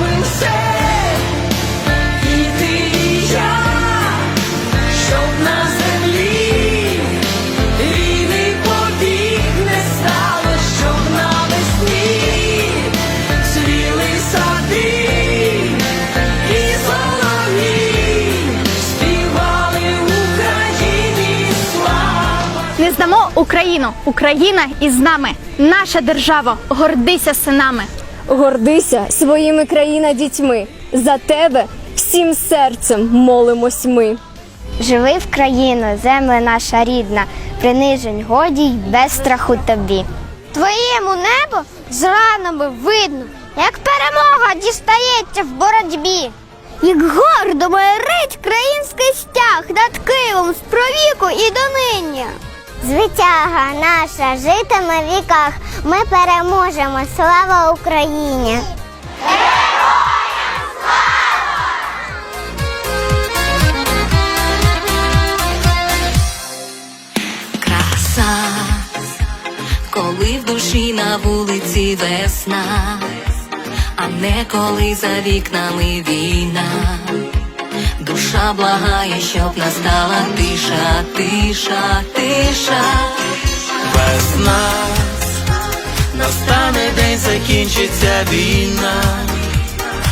ми все, і щоб на землі війни повік не стало, щоб навесні цвіли сади і солов'ї співали Україні. Не здамо Україну. Україна із нами. Наша держава. Гордися синами. Гордися своїми країна дітьми. За тебе всім серцем молимось ми. Живи в країну, земля наша рідна, принижень годі й без страху тобі. Твоєму небо з ранами видно, як перемога дістається в боротьбі. Як гордо майорить країнський стяг над Києвом з провіку і донині. Звитяга наша житиме в віках, ми переможемо. Слава Україні! коли в душі на вулиці весна, а не коли за вікнами війна. Душа благає, щоб настала тиша, тиша, тиша. Весна, настане день, закінчиться війна.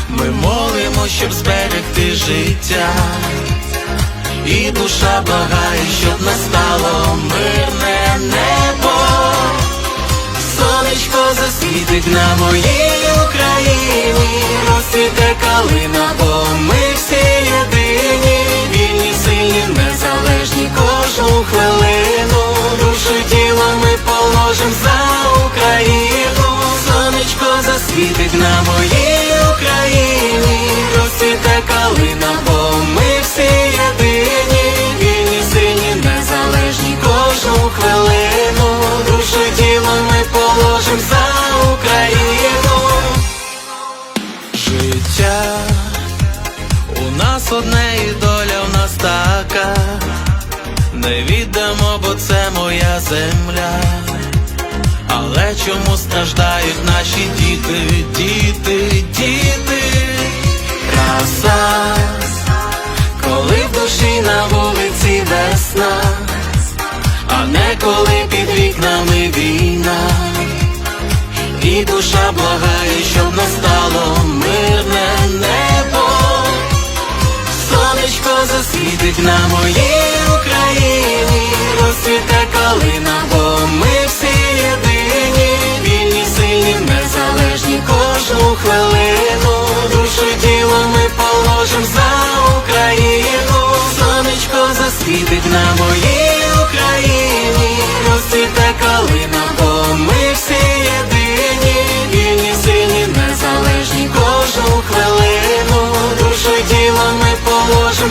Ми молимо, щоб зберегти життя. І душа благає, щоб настало мирне небо. Сонечко засвітить на моїй Україні, розцвіте калина, на моїй Україні, розцвіте калина, бо ми всі єдині, вільні, сильні, незалежні кожну хвилину. Душу тіло ми положим за Україну. Життя у нас одне і доля в нас така. Не віддамо, бо це моя земля. Але чому страждають наші діти, діти, діти? Краса, коли в душі на вулиці весна, а не коли під вікнами війна. І душа благає, щоб настало мирне небо. Сонечко засвітить на моїй ми положим